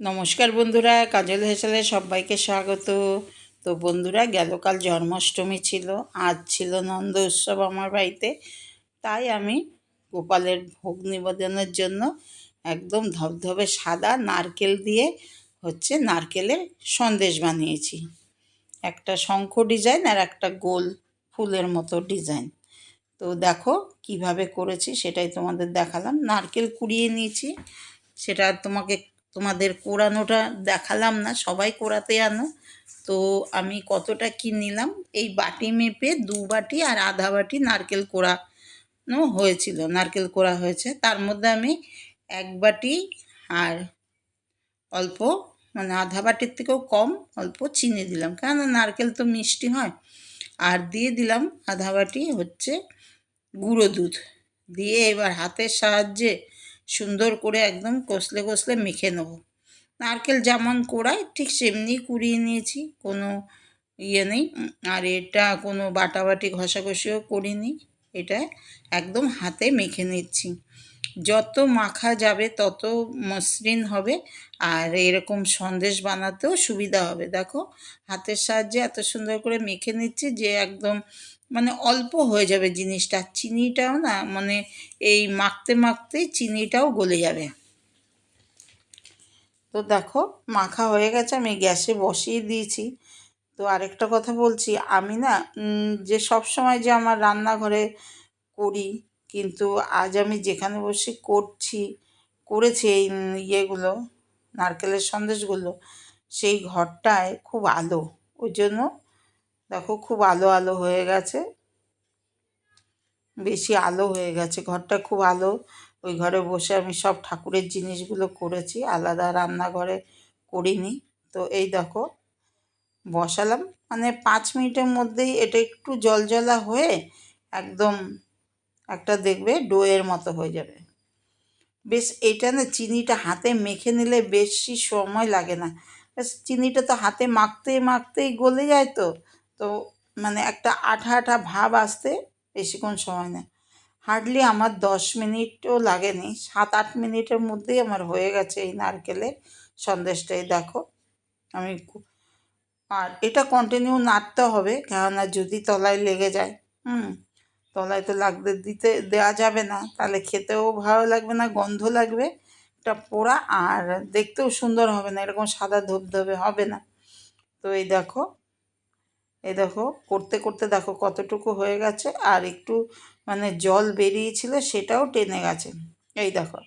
নমস্কার বন্ধুরা, কাজল হেসেলে সবাইকে স্বাগত। তো বন্ধুরা গেল কাল জন্মাষ্টমী ছিল, আজ ছিল নন্দ উৎসব আমার বাড়িতে। তাই আমি গোপালের ভোগ নিবেদনের জন্য একদম ধবধবে সাদা নারকেল দিয়ে হচ্ছে নারকেলের সন্দেশ বানিয়েছি। একটা শঙ্খ ডিজাইন আর একটা গোল ফুলের মতো ডিজাইন। তো দেখো কীভাবে করেছি সেটাই তোমাদের দেখালাম। নারকেল কুড়িয়ে নিয়েছি, সেটা তোমাকে তোমাদের কোরানোটা দেখালাম না, সবাই কোরাতে আনো। তো আমি কতটা কি নিলাম? এই বাটি মেপে দু বাটি আর আধা বাটি নারকেল কোড়ানো হয়েছিল, নারকেল কোড়া হয়েছে। তার মধ্যে আমি এক বাটি আর অল্প মানে আধা বাটির থেকেও কম, অল্প চিনি দিলাম। কেন নারকেল তো মিষ্টি হয়। আর দিয়ে দিলাম আধা বাটি হচ্ছে গুঁড়ো দুধ। দিয়ে এবার হাতের সাহায্যে সুন্দর করে একদম কষলে কষলে মেখে নেব। নারকেল যেমন কোড়াই, ঠিক সেমনি কুড়িয়ে নিয়েছি, কোনো ইয়ে নেই। আর এটা কোনো বাটাবাটি, ঘষাঘষিও করিনি। এটা একদম হাতে মেখে নিচ্ছি। যত মাখা যাবে, তত মসৃণ হবে আর এরকম সন্দেশ বানাতেও সুবিধা হবে। দেখো, হাতের সাহায্যে এত সুন্দর করে মেখে নিচ্ছি যে একদম মানে অল্প হয়ে যাবে জিনিসটা। চিনিটাও না মানে এই মাখতে মাখতে চিনিটাও গলে যাবে। তো দেখো, মাখা হয়ে গেছে, আমি গ্যাসে বসিয়ে দিয়েছি। তো আরেকটা কথা বলছি, আমি না যে সব সময় যে আমার রান্নাঘরে করি, কিন্তু আজ আমি যেখানে বসে করছি, করেছি এই ইয়েগুলো, নারকেলের সন্দেশগুলো, সেই ঘরটায় খুব আলো। ওই জন্য দেখো খুব আলো আলো হয়ে গেছে। বেশি আলো হয়ে গেছে, ঘরটা খুব আলো। ওই ঘরে বসে আমি সব ঠাকুরের জিনিসগুলো করেছি, আলাদা রান্নাঘরে করিনি। তো এই দেখো বসালাম। মানে পাঁচ মিনিটের মধ্যেই এটা একটু জলজলা হয়ে একদম একটা দেখবে ডোয়ের মতো হয়ে যাবে। বেশ, এটা না চিনিটা হাতে মেখে নিলে বেশি সময় লাগে না। বেশ, চিনিটা তো হাতে মাখতে মাখতেই গলে যায় তো। তো মানে একটা আঠা আঠা ভাব আসতে বেশিক্ষণ সময় নেয়। হার্ডলি আমার দশ মিনিটও লাগেনি, সাত আট মিনিটের মধ্যেই আমার হয়ে গেছে এই নারকেলের সন্দেশটাই। দেখো, আমি আর এটা কন্টিনিউ নাড়তে হবে, কেননা যদি তলায় লেগে যায়, হুম, তলায় তো লাগতে দিতে দেওয়া যাবে না। তাহলে খেতেও ভালো লাগবে না, গন্ধ লাগবে, এটা পোড়া, আর দেখতেও সুন্দর হবে না, এরকম সাদা ধবধবে হবে না। তো এই দেখো এই দেখো, করতে করতে দেখো কতটুকু হয়ে গেছে, আর একটু মানে জল বেরিয়েছিল, সেটাও টেনে গেছে। এই দেখো,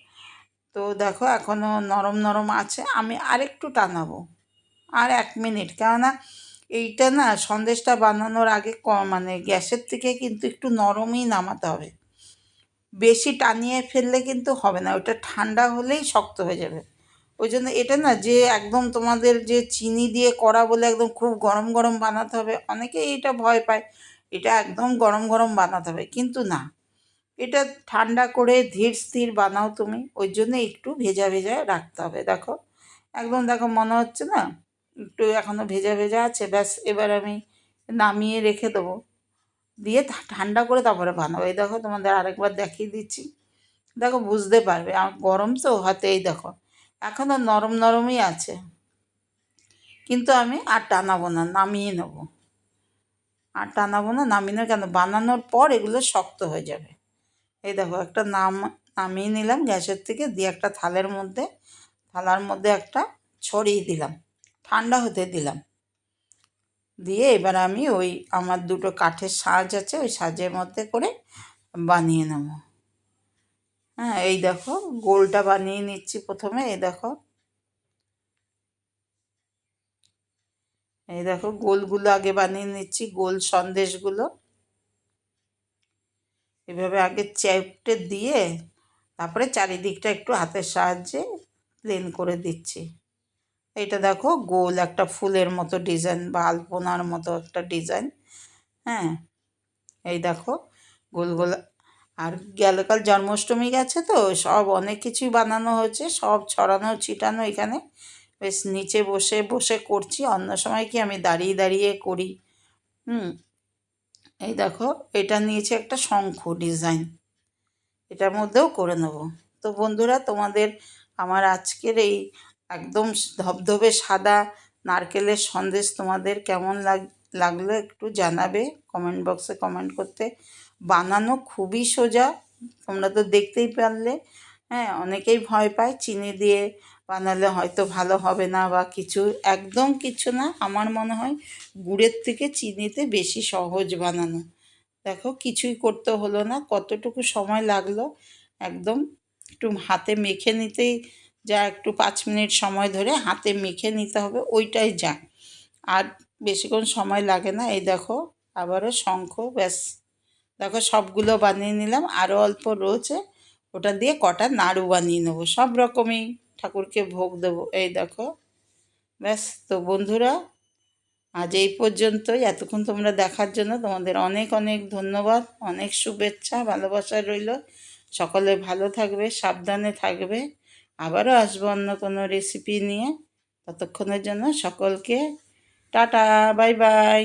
তো দেখো এখনও নরম নরম আছে, আমি আরেকটু টানাবো। আর এক মিনিট। কেননা এইটা না সন্দেশটা বানানোর আগে ক মানে গ্যাসের থেকে কিন্তু একটু নরমই নামাতে হবে। বেশি টানিয়ে ফেললে কিন্তু হবে না, ওটা ঠান্ডা হলেই শক্ত হয়ে যাবে। ওই জন্য এটা না যে একদম তোমাদের যে চিনি দিয়ে করা বলে একদম খুব গরম গরম বানাতে হবে, অনেকে এটা ভয় পায়, এটা একদম গরম গরম বানাতে হবে। কিন্তু না, এটা ঠান্ডা করে ধীর স্থির বানাও তুমি, ওই জন্য একটু ভেজা ভেজা রাখতে হবে। দেখো, একদম দেখো মনে হচ্ছে না? এখনও ভেজা ভেজা আছে, ব্যাস এবার আমি নামিয়ে রেখে দেবো। দিয়ে ঠান্ডা করে তারপরে বানাবো। এই দেখো তোমাদের আরেকবার দেখিয়ে দিচ্ছি। দেখো বুঝতে পারবে আমার গরম তো হাতে, এই দেখো। এখনও নরম নরমই আছে। কিন্তু আমি আর টানাবো না, নামিয়ে নেব। আর টানাবো না, নামিয়ে নেব, কেন? বানানোর পর এগুলো শক্ত হয়ে যাবে। এই দেখো, একটা নাম, নামিয়ে নিলাম গ্যাসের থেকে, দিয়ে একটা থালের মধ্যে, থালার মধ্যে একটা ছড়িয়ে দিলাম। ঠান্ডা হতে দিলাম। দিয়ে এবার আমি ওই আমার দুটো কাঠের সাজ আছে, ওই সাজের মধ্যে করে বানিয়ে নেব। হ্যাঁ এই দেখো, গোলটা বানিয়ে নিচ্ছি প্রথমে, এই দেখো। এই দেখো, গোলগুলো আগে বানিয়ে নিচ্ছি, গোল সন্দেশগুলো। এভাবে আগে চেপটে দিয়ে তারপরে চারিদিকটা একটু হাতের সাহায্যে প্লেন করে দিচ্ছি। এটা দেখো গোল একটা ফুলের মতো ডিজাইন বা আলপনার মতো একটা ডিজাইন হ্যাঁ? এই দেখো গোল গোল, আর গেলকাল জন্মাষ্টমী গেছে তো, সব অনেক কিছুই বানানো হয়েছে, সব ছড়ানো ছিটানো এখানে। বেশ নিচে বসে বসে করছি, অন্য সময় কি আমি দাঁড়িয়ে দাঁড়িয়ে করি, হুম? এই দেখো, এটা নিয়েছে একটা শঙ্খ ডিজাইন, এটার মধ্যেও করে নেব। তো বন্ধুরা, তোমাদের আমার আজকের এই একদম ধবধবে সাদা নারকেলের সন্দেশ তোমাদের কেমন লাগ, লাগল একটু জানাবে কমেন্ট বক্সে কমেন্ট করতে। বানানো খুবই সোজা, তোমরা তো দেখতেই পারলে। হ্যাঁ অনেকেই ভয় পায় চিনি দিয়ে বানালে হয়তো ভালো হবে না বা কিছু, একদম কিছু না। আমার মনে হয় গুড়ের থেকে চিনিতে বেশি সহজ বানানো। দেখো, কিছুই করতে হলো না, কতটুকু সময় লাগল, একদম একটু হাতে মেখে নিতেই যা একটু পাঁচ মিনিট সময় ধরে হাতে মেখে নিতে হবে, ওইটাই যা। আর বেশিক্ষণ সময় লাগে না, এই দেখো, আবারও শঙ্খ, ব্যাস। দেখো, সবগুলো বানিয়ে নিলাম, আরও অল্প রয়েছে। ওটা দিয়ে কটা নাড়ু বানিয়ে নেব, সব রকমই ঠাকুরকে ভোগ দেবো, এই দেখো। ব্যাস, তো বন্ধুরা, আজ এই পর্যন্তই। এতক্ষণ তোমরা দেখার জন্য তোমাদের অনেক অনেক ধন্যবাদ, অনেক শুভেচ্ছা, ভালোবাসা রইল। সকলে ভালো থাকবে, সাবধানে থাকবে। আবারও আসব অন্য কোনো রেসিপি নিয়ে। ততক্ষণের জন্য সকলকে টাটা বাই বাই